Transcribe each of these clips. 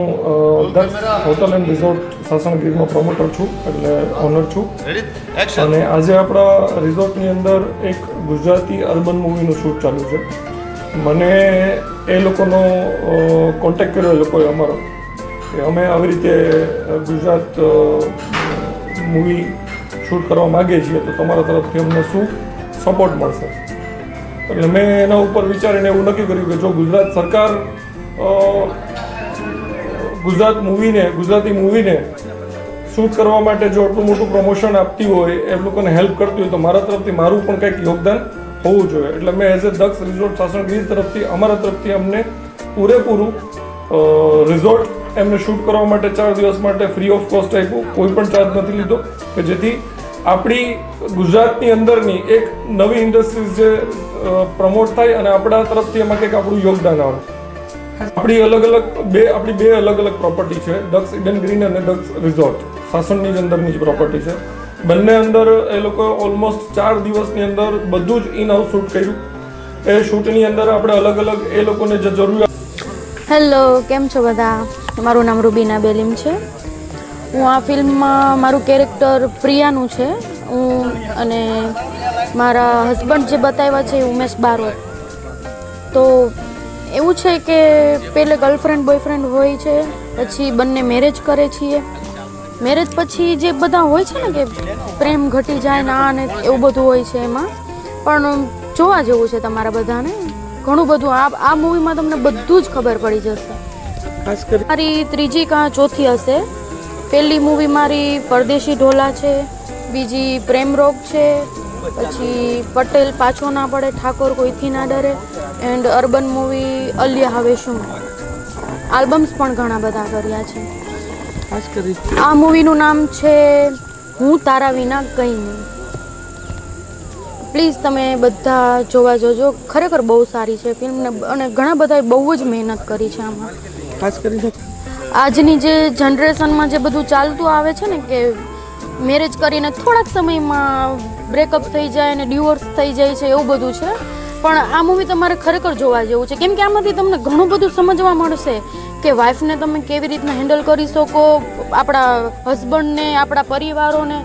હું hotel and resort સાસણગીરનો promoter છું એટલે ઓનર છું. અને આજે આપણા રિઝોર્ટની અંદર એક ગુજરાતી અર્બન મૂવીનું શૂટ ચાલુ છે. મને એ લોકોનો કોન્ટેક્ટ કર્યો એ લોકોએ અમારો કે અમે આવી રીતે ગુજરાત મૂવી શૂટ કરવા માગીએ છીએ તો તમારા તરફથી અમને શું સપોર્ટ મળશે? એટલે મેં એના ઉપર વિચારીને એવું નક્કી કર્યું કે જો ગુજરાત સરકાર ગુજરાત મૂવીને, ગુજરાતી મૂવીને શૂટ કરવા માટે જો આટલું મોટું પ્રમોશન આપતી હોય, એ લોકોને હેલ્પ કરતી હોય, તો મારા તરફથી મારું પણ કંઈક યોગદાન હોવું જોઈએ. એટલે મેં as a Daksh resort Sasangir તરફથી, અમારા તરફથી અમને પૂરેપૂરું રિઝોર્ટ એમને શૂટ કરવા માટે ચાર દિવસ માટે ફ્રી ઓફ કોસ્ટ આપ્યું. કોઈ પણ ચાર્જ નથી લીધો. કે જેથી આપણી ગુજરાતની અંદરની એક નવી ઇન્ડસ્ટ્રીઝ જે પ્રમોટ થાય અને આપણા તરફથી એમાં કંઈક આપણું યોગદાન આવે. આપણી અલગ અલગ બે આપણી બે અલગ અલગ પ્રોપર્ટી છે. ડક્સ ઇડન ગ્રીન અને ડક્સ રિઝોર્ટ સાસણની જ અંદરની જ પ્રોપર્ટી છે. બંને અંદર એ લોકો ઓલમોસ્ટ ચાર દિવસની અંદર બધું જ ઇન હાઉસ શૂટ કર્યું. એ શૂટની અંદર આપણે અલગ અલગ એ લોકોને જે જરૂરિયાત હેલો કેમ છો બધા? મારું નામ રૂબીના બેલીમ છે. હું આ ફિલ્મમાં મારું કેરેક્ટર પ્રિયાનું છે. હું અને મારા હસબન્ડ જે બતાવ્યા છે એ ઉમેશ બારોટ. તો એવું છે કે પહેલે ગર્લફ્રેન્ડ બોયફ્રેન્ડ હોય છે પછી બંને મેરેજ કરે છીએ. મેરેજ પછી જે બધા હોય છે ને કે પ્રેમ ઘટી જાય ને આ ને એવું બધું હોય છે એમાં. પણ જોવા જેવું છે તમારા બધાને. ઘણું બધું આ આ મૂવીમાં તમને બધું જ ખબર પડી જશે. મારી ત્રીજી કાં ચોથી હશે. પહેલી મૂવી મારી પરદેશી ઢોલા છે બીજી પ્રેમ રોગ છે પછી પટેલ પાછો ના પડે ઠાકોર કોઈથી ના ડરે એન્ડ અર્બન મૂવી અલિયા હવે શું? આલ્બમ્સ પણ ઘણા બધા કર્યા છે. આ મૂવીનું નામ છે હું તારા વિના કંઈ નહીં. પ્લીઝ તમે બધા જોવા જોજો ખરેખર બહુ સારી છે ફિલ્મને અને ઘણા બધાએ બહુ જ મહેનત કરી છે આમાં. ખાસ કરીને આજની જે જનરેશનમાં જે બધું ચાલતું આવે છે ને કે મેરેજ કરીને થોડાક સમયમાં બ્રેકઅપ થઈ જાય અને ડિવોર્સ થઈ જાય છે એવું બધું છે. પણ આ મૂવી તમારે ખરેખર જોવા જેવું છે. કેમ કે આમાંથી તમને ઘણું બધું સમજવા મળશે કે વાઈફને તમે કેવી રીતના હેન્ડલ કરી શકો આપણા હસબન્ડને આપણા પરિવારોને.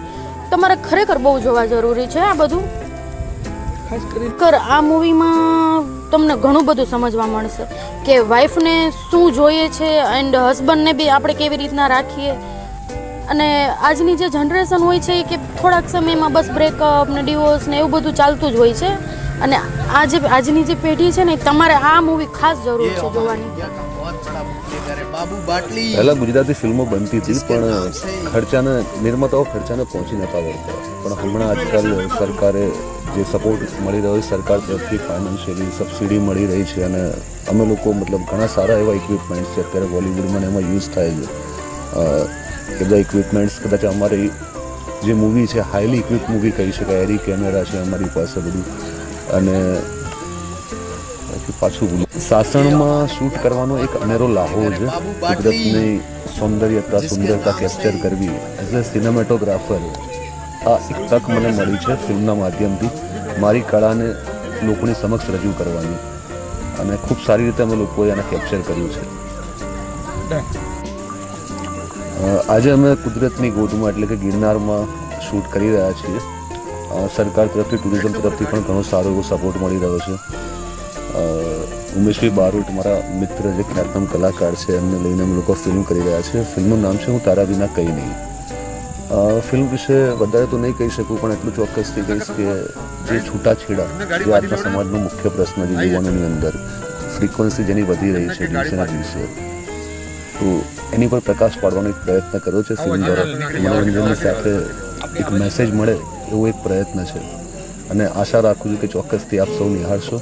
તમારે ખરેખર બહુ જોવા જરૂરી છે આ બધું. ખરેખર આ મૂવીમાં તમને ઘણું બધું સમજવા મળશે કે વાઈફને શું જોઈએ છે એન્ડ હસબન્ડને બી આપણે કેવી રીતના રાખીએ. અને આજની જે જનરેશન હોય છે કે થોડાક સમયમાં બસ બ્રેકઅપ ને ડિવોર્સ ને એવું બધું ચાલતું જ હોય છે. અને આ જે આજની જે પેઢી છે ને તમારે આ મૂવી ખાસ જરૂર છે જોવાની. બાબુ પહેલાં ગુજરાતી ફિલ્મો બનતી હતી પણ ખર્ચાને નિર્માતાઓ ખર્ચાને પહોંચી નતા વળતા. પણ હમણાં આજકાલ સરકારે જે સપોર્ટ મળી રહ્યો છે સરકાર તરફથી ફાઇનાન્શિયલી સબસિડી મળી રહી છે અને અમે લોકો મતલબ ઘણા સારા એવા ઇક્વિપમેન્ટ્સ છે અત્યારે બોલિવૂડમાં એમાં યુઝ થાય છે. એ બધા ઇક્વિપમેન્ટ્સ કદાચ અમારી જે મૂવી છે હાઈલી ઇક્વિપ મૂવી કહી શકાય, એરી કેમેરા છે અમારી પાસે બધું. અને પછી બોલું. સાસણમાં શૂટ કરવાનો એક અનેરો લાહો છે, કુદરતની સૌંદર્યતા, સુંદરતા કેપ્ચર કરવી. એઝ અ સિનેમેટોગ્રાફર આ એક તક મને મળી છે ફિલ્મના માધ્યમથી. મારી કળાને લોકોની સમક્ષ રજૂ કરવાની. અને ખૂબ સારી રીતે અમે લોકોએ એને કેપ્ચર કર્યું છે. આજે અમે કુદરતની ગોદમાં એટલે કે ગિરનારમાં શૂટ કરી રહ્યા છીએ. સરકાર તરફથી, ટુરિઝમ તરફથી પણ ઘણો સારો એવો સપોર્ટ મળી રહ્યો છે. ઉમેશભાઈ બારોટ મારા મિત્ર જે ખ્યાતનામ કલાકાર છે, એમને લઈને અમે લોકો ફિલ્મ કરી રહ્યા છે ફિલ્મનું નામ છે હું તારા વિના કંઈ નહીં. ફિલ્મ વિશે વધારે તો નહીં કહી શકું, પણ એટલું ચોક્કસથી કહીશ કે જે છૂટાછેડા જે આજના સમાજનો મુખ્ય પ્રશ્ન છે યુવાનોની અંદર ફ્રીક્વન્સી જેની વધી રહી છે દિવસેના દિવસે તો એની પર પ્રકાશ પાડવાનો એક પ્રયત્ન કર્યો છે ફિલ્મ દ્વારા. મનોરંજનની સાથે એક મેસેજ મળે એવો એક પ્રયત્ન છે. અને આશા રાખું છું કે ચોક્કસથી આપ સૌ નિહાળશો.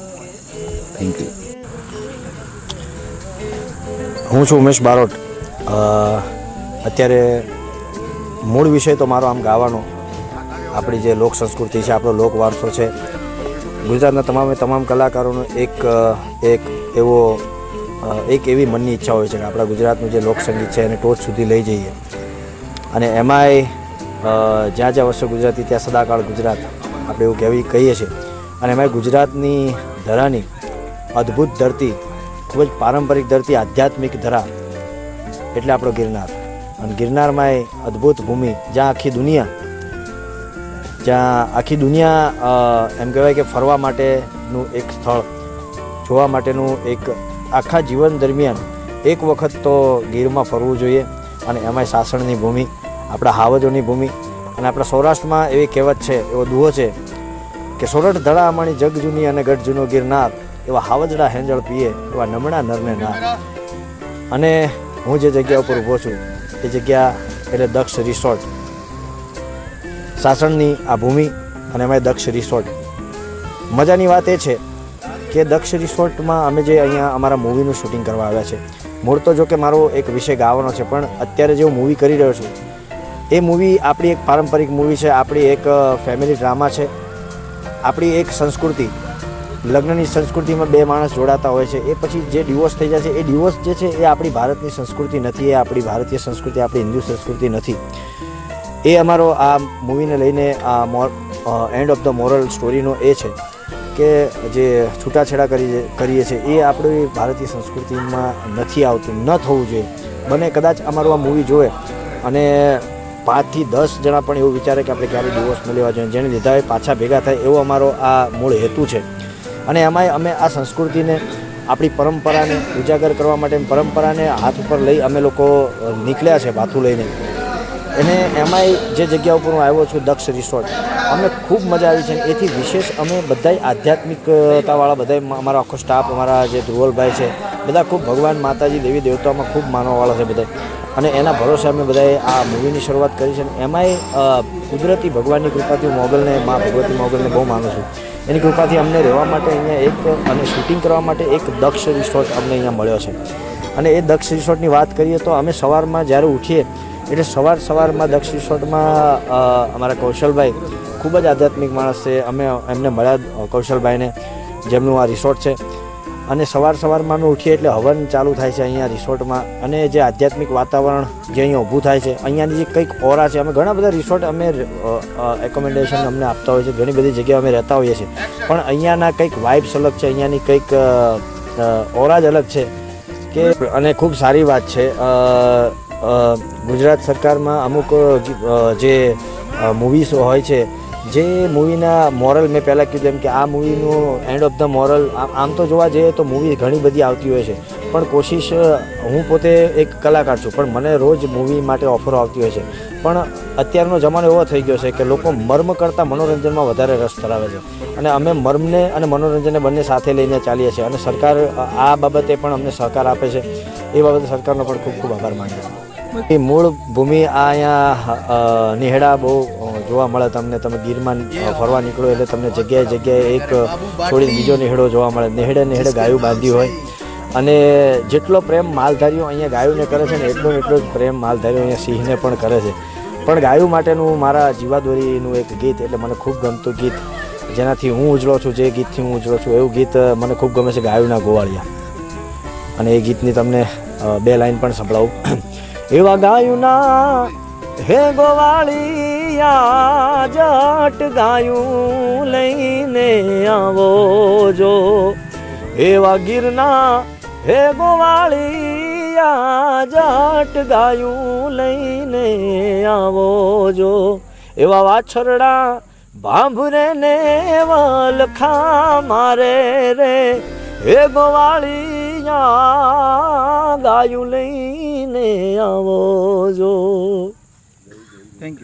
થેન્ક યુ હું છું ઉમેશ બારોટ. અત્યારે મૂળ વિષય તો મારો આમ ગાવાનો. આપણી જે લોક સંસ્કૃતિ છે આપણો લોક વારસો છે. ગુજરાતના તમામે તમામ કલાકારોનો એક એક એવો એક એવી મનની ઈચ્છા હોય છે કે આપણા ગુજરાતનું જે લોકસંગીત છે એને ટોચ સુધી લઈ જઈએ. અને એમાંય જ્યાં જ્યાં વસે ગુજરાતી, ત્યાં સદાકાળ ગુજરાત, આપણે એવું કહેવી, કહીએ છીએ. અને એમાંય ગુજરાતની ધરાની અદ્ભુત ધરતી, ખૂબ જ પારંપરિક ધરતી, આધ્યાત્મિક ધરા એટલે આપણો ગિરનાર. અને ગિરનારમાં એ અદ્ભુત ભૂમિ, જ્યાં આખી દુનિયા, જ્યાં આખી દુનિયા એમ કહેવાય કે ફરવા માટેનું એક સ્થળ, જોવા માટેનું એક આખા જીવન દરમિયાન એક વખત તો ગીરમાં ફરવું જોઈએ અને એમાંય સાસણની ભૂમિ, આપણા હાવજોની ભૂમિ અને આપણા સૌરાષ્ટ્રમાં એવી કહેવત છે, એવો દુહો છે કે સોરઠ ધડા અમાણી જગ જૂની અને ગઢ જૂનો ગિરનાર, એવા હાવજડા હેંજળ પીએ, એવા નમણા નરને નાર. અને હું જે જગ્યા ઉપર ઊભો છું, એ જગ્યા એટલે દક્ષ રિસોર્ટ. સાસણની આ ભૂમિ અને એમાં દક્ષ રિસોર્ટ. મજાની વાત એ છે કે દક્ષ રિસોર્ટમાં અમે જે અહીંયા અમારા મૂવીનું શૂટિંગ કરવા આવ્યા છે, મૂળ તો જો કે મારો એક વિષય ગાવાનો છે, પણ અત્યારે જે હું મૂવી કરી રહ્યો છું, એ મૂવી આપણી એક પારંપરિક મૂવી છે, આપણી એક ફેમિલી ડ્રામા છે. આપણી એક સંસ્કૃતિ, લગ્નની સંસ્કૃતિમાં બે માણસ જોડાતા હોય છે, એ પછી જે ડિવોર્સ થઈ જાય છે, એ ડિવોર્સ જે છે, એ આપણી ભારતની સંસ્કૃતિ નથી, એ આપણી ભારતીય સંસ્કૃતિ, આપણી હિન્દુ સંસ્કૃતિ નથી. એ અમારો આ મૂવીને લઈને આ એન્ડ ઓફ ધ મોરલ સ્ટોરીનો એ છે. કે જે છૂટાછેડા કરી કરીએ છીએ, એ આપણી ભારતીય સંસ્કૃતિમાં નથી આવતું, ન થવું જોઈએ. બને કદાચ અમારું આ મૂવી જોવે અને પાંચથી દસ જણા પણ એવું વિચારે કે આપણે ક્યારે ન લેવા જોઈએ, જેને લીધા હોય પાછા ભેગા થાય એવો અમારો આ મૂળ હેતુ છે. અને એમાંય અમે આ સંસ્કૃતિને, આપણી પરંપરાને ઉજાગર કરવા માટે પરંપરાને હાથ ઉપર લઈ અમે લોકો નીકળ્યા છે ભાથું લઈને. અને એમાંય જે જગ્યા ઉપર હું આવ્યો છું, દક્ષ રિસોર્ટ, અમને ખૂબ મજા આવી છે એથી વિશેષ અમે બધાય આધ્યાત્મિકતાવાળા બધા અમારો આખો સ્ટાફ અમારા જે ધ્રુવલભાઈ છે, બધા ખૂબ ભગવાન માતાજી, દેવી દેવતાઓમાં ખૂબ માનવાવાળા છે બધા અને એના ભરોસે અમે બધાએ આ મૂવીની શરૂઆત કરી છે અને એમાંય કુદરતી ભગવાનની કૃપાથી મોગલને, મા ભગવતી મોગલને બહુ માનું છું. એની કૃપાથી અમને રહેવા માટે અહીંયા એક અને શૂટિંગ કરવા માટે એક દક્ષ રિસોર્ટ અમને અહીંયા મળ્યો છે. અને એ દક્ષ રિસોર્ટની વાત કરીએ તો અમે સવારમાં જ્યારે ઉઠીએ એટલે સવાર સવારમાં દક્ષ રિસોર્ટમાં અમારા કૌશલભાઈ ખૂબ જ આધ્યાત્મિક માણસ છે. અમે એમને મળ્યા કૌશલભાઈને, જેમનું આ રિસોર્ટ છે. અને સવાર સવારમાં અમે ઉઠીએ એટલે હવન ચાલુ થાય છે અહીંયા રિસોર્ટમાં. અને જે આધ્યાત્મિક વાતાવરણ જે અહીંયા ઊભું થાય છે, અહીંયાની જે કંઈક ઓરા છે, અમે ઘણા બધા રિસોર્ટ અમે એકોમેન્ડેશન અમને આપતા હોય છે ઘણી બધી જગ્યાએ અમે રહેતા હોઈએ છીએ. પણ અહીંયાના કંઈક વાઇબ્સ અલગ છે, અહીંયાની કંઈક ઓરા જ અલગ છે કે, અને ખૂબ સારી વાત છે. ગુજરાત સરકારમાં અમુક જે મૂવીઝ હોય છે, જે મૂવીના મોરલ મેં પહેલાં કીધું એમ કે આ મૂવીનું એન્ડ ઓફ ધ મોરલ આમ તો જોવા જઈએ તો મૂવી ઘણી બધી આવતી હોય છે, પણ કોશિશ હું પોતે એક કલાકાર છું, પણ મને રોજ મૂવી માટે ઓફરો આવતી હોય છે. પણ અત્યારનો જમાનો એવો થઈ ગયો છે કે લોકો મર્મ કરતાં મનોરંજનમાં વધારે રસ ધરાવે છે. અને અમે મર્મને અને મનોરંજનને બંને સાથે લઈને ચાલીએ છીએ અને સરકાર આ બાબતે પણ અમને સહકાર આપે છે. એ બાબતે સરકારનો પણ ખૂબ ખૂબ આભાર માનીએ એ મૂળ ભૂમિ આ અહીંયા નિહડા બહુ જોવા મળે તમને. તમે ગીરમાં ફરવા નીકળો એટલે તમને જગ્યાએ જગ્યાએ એક છોડીને બીજો નિહેડો જોવા મળે. નિહેડે નિહેડે ગાયું બાંધી હોય. અને જેટલો પ્રેમ માલધારીઓ અહીંયા ગાયોને કરે છે ને, એટલો એટલો જ પ્રેમ માલધારીઓ અહીંયા સિંહને પણ કરે છે. પણ ગાયું માટેનું મારા જીવાદોરીનું એક ગીત, એટલે મને ખૂબ ગમતું ગીત. જેનાથી હું ઉજળો છું, જે ગીતથી હું ઉજળો છું, એવું ગીત મને ખૂબ ગમે છે ગાયુના ગોવાળિયા. અને એ ગીતની તમને બે લાઈન પણ સંભળાવું. એવા ગાયુના હે ગોવાળિયા, જટ ગાયું લઈને આવો જો. એવા ગીરના હે ગોવાળિયા, જટ ગાયું લઈને આવો જો. એવા વાછરડા ભાંભરે ને વલખા મારે રે. હે ગોવાળિયા ગાયું લઈને આવો જો થેન્ક યુ